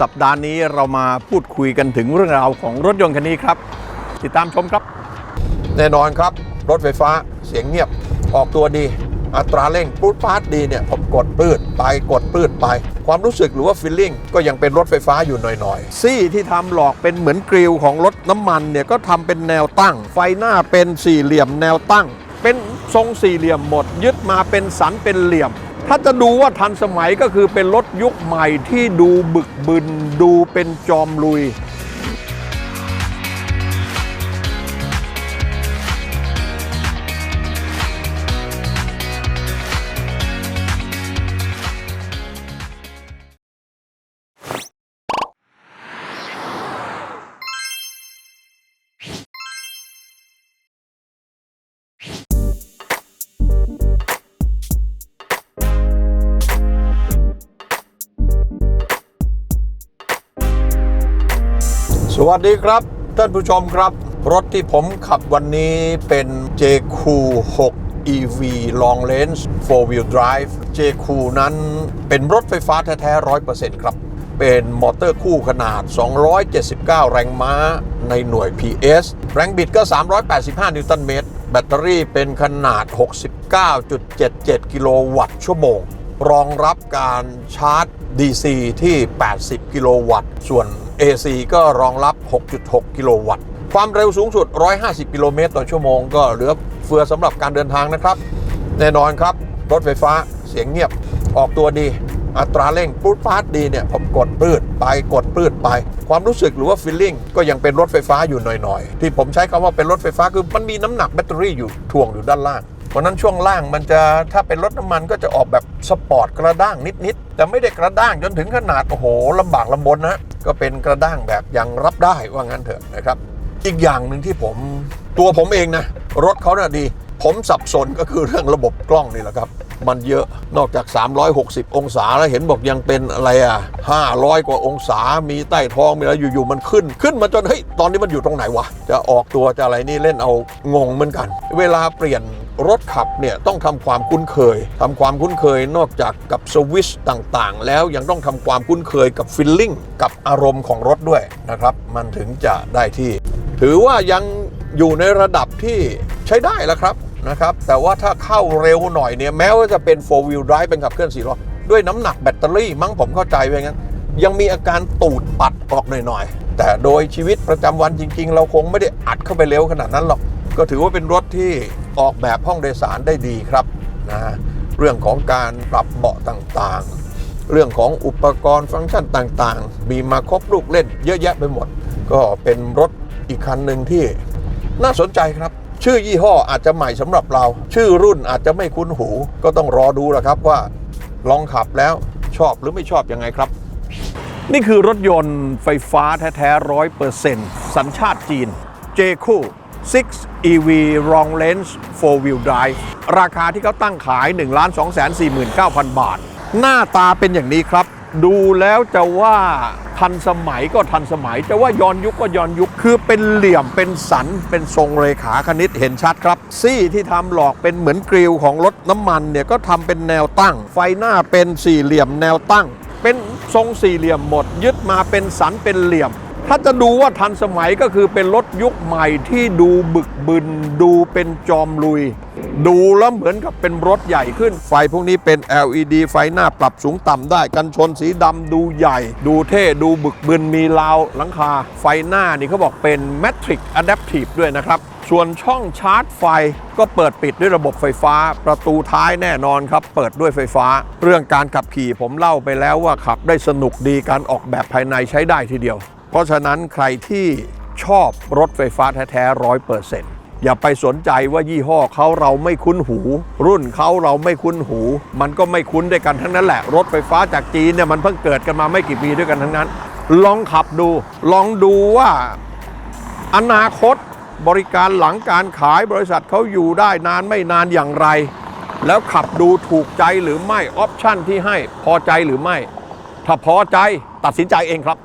สัปดาห์นี้เรามาพูดคุยกันถึงเรื่องราวของรถยนต์คันนี้ครับ ติดตามชมครับ แน่นอนครับ รถไฟฟ้าเสียงเงียบออกตัวดี อัตราเร่งปูดปาดดีเนี่ยผมกดปืดไปกดปืดไป ความรู้สึกหรือว่าฟีลลิ่งก็ยังเป็นรถไฟฟ้าอยู่หน่อยๆ ซี่ที่ทำหลอกเป็นเหมือนกริลของรถน้ำมันเนี่ยก็ทำเป็นแนวตั้ง ไฟหน้าเป็นสี่เหลี่ยมแนวตั้ง เป็นทรงสี่เหลี่ยมหมด ยึดมาเป็นสันเป็นเหลี่ยม ถ้าจะดูว่าทันสมัยก็คือเป็นรถยุคใหม่ที่ดูบึกบึนดูเป็นจอมลุย สวัสดีครับ ท่านผู้ชมครับ รถที่ผมขับวันนี้เป็น JQ 6 EV Long Range 4 Wheel Drive JQ นั้นเป็นรถไฟฟ้าแท้ๆ 100%ครับ เป็นมอเตอร์คู่ขนาด 279 แรงม้าในหน่วย PS แรงบิดก็ 385 นิวตันเมตร แบตเตอรี่เป็นขนาด 69.77 กิโลวัตต์ชั่วโมง รองรับการชาร์จ DC ที่ 80 กิโลวัตต์ ส่วน AC ก็รองรับ 6.6 กิโลวัตต์ ความเร็วสูงสุด 150 กิโลเมตรต่อชั่วโมงก็เหลือเฟือสำหรับการเดินทางนะครับ แน่นอนครับ รถไฟฟ้าเสียงเงียบออกตัวดี อัตราเร่งปูดปาดดีเนี่ยผมกดปืดไปกดปืดไป ความรู้สึกหรือว่าฟีลลิ่งก็ยังเป็นรถไฟฟ้าอยู่หน่อยๆ ที่ผมใช้คำว่าเป็นรถไฟฟ้าคือมันมีน้ำหนักแบตเตอรี่อยู่ถ่วงอยู่ด้านล่างเพราะฉะนั้นช่วงล่างมันจะถ้าเป็นรถน้ำมันก็จะออกแบบสปอร์ตกระด้างนิดๆ แต่ไม่ได้กระด้างจนถึงขนาด โอ้โหลำบากลำบนนะ ก็เป็นกระด้างแบบยังรับได้ว่างั้นเถอะนะครับ อีกอย่างหนึ่งที่ผมตัวผมเองนะ รถเขาน่ะดี ผมสับสนก็คือเรื่องระบบกล้องนี่แหละครับ มันเยอะนอกจาก 360 องศาแล้วเห็นบอกยังเป็นอะไรอะ 500 กว่าองศามีใต้ท้องมีอะไรอยู่ๆมันขึ้น ขึ้นมาจนเฮ้ยตอนนี้มันอยู่ตรงไหนวะ จะออกตัวจะอะไรนี่เล่นเอางงเหมือนกัน เวลาเปลี่ยน รถขับเนี่ยต้องทำความคุ้นเคยทำความคุ้นเคยนอกจากกับสวิชต่างๆ แล้วยังต้องทำความคุ้นเคยกับฟิลลิ่งกับอารมณ์ของรถด้วยนะครับ มันถึงจะได้ที่ ถือว่ายังอยู่ในระดับที่ใช้ได้แล้วครับนะครับ แต่ว่าถ้าเข้าเร็วหน่อยเนี่ยแม้ว่าจะเป็น 4 wheel drive เป็นขับเคลื่อน4ล้อด้วยน้ำหนักแบตเตอรี่มั้งผมเข้าใจไว้งั้น ยังมีอาการตูดปัดออกหน่อยๆ แต่โดยชีวิตประจำวันจริง ๆ เราคงไม่ได้อัดเข้าไปเร็วขนาดนั้นหรอก ก็ถือว่าเป็นรถที่ออกแบบห้องโดยสารได้ดีครับนะเรื่องของการปรับเบาะต่างๆ เรื่องของอุปกรณ์ฟังก์ชันต่างๆ มีมาครบลูกเล่นเยอะแยะไปหมด ก็เป็นรถอีกคันหนึ่งที่น่าสนใจครับ ชื่อยี่ห้ออาจจะใหม่สำหรับเรา ชื่อรุ่นอาจจะไม่คุ้นหู ก็ต้องรอดูแหละครับว่าลองขับแล้วชอบหรือไม่ชอบยังไงครับ นี่คือรถยนต์ไฟฟ้าแท้ๆร้อยเปอร์เซ็นต์สัญชาติจีน j c o 6 EV Long Range 4 Wheel Drive ราคาที่เขาตั้งขาย 1 2 4 9 0 0 0 บาท หน้าตาเป็นอย่างนี้ครับ ดูแล้วจะว่าทันสมัยก็ทันสมัย จะว่าย้อนยุคก็ย้อนยุค คือเป็นเหลี่ยมเป็นสัน เป็นทรงเรขาคณิตเห็นชัดครับ ซี่ที่ทำหลอกเป็นเหมือนกริลของรถน้ำมันเนี่ยก็ทำเป็นแนวตั้ง ไฟหน้าเป็นสี่เหลี่ยมแนวตั้ง เป็นทรงสี่เหลี่ยมหมด ยึดมาเป็นสันเป็นเหลี่ยม ถ้าจะดูว่าทันสมัยก็คือเป็นรถยุคใหม่ที่ดูบึกบึน ดูเป็นจอมลุย ดูแล้วเหมือนกับเป็นรถใหญ่ขึ้น ไฟพวกนี้เป็น LED ไฟหน้าปรับสูงต่ำได้ กันชนสีดำดูใหญ่ ดูเท่ดูบึกบึนมีราวหลังคา ไฟหน้านี่เขาบอกเป็น Matrix Adaptive ด้วยนะครับ ส่วนช่องชาร์จไฟก็เปิดปิดด้วยระบบไฟฟ้า ประตูท้ายแน่นอนครับ เปิดด้วยไฟฟ้า เรื่องการขับขี่ผมเล่าไปแล้วว่าขับได้สนุกดีการออกแบบภายในใช้ได้ทีเดียว เพราะฉะนั้นใครที่ชอบรถไฟฟ้าแท้ๆร้อยเปอร์เซ็นต์อย่าไปสนใจว่ายี่ห้อเขาเราไม่คุ้นหู รุ่นเขาเราไม่คุ้นหู มันก็ไม่คุ้นด้วยกันทั้งนั้นแหละ รถไฟฟ้าจากจีนเนี่ยมันเพิ่งเกิดกันมาไม่กี่ปีด้วยกันทั้งนั้น ลองขับดู ลองดูว่าอนาคตบริการหลังการขายบริษัทเขาอยู่ได้นานไม่นานอย่างไร แล้วขับดูถูกใจหรือไม่ออปชั่นที่ให้พอใจหรือไม่ ถ้าพอใจตัดสินใจเองครับ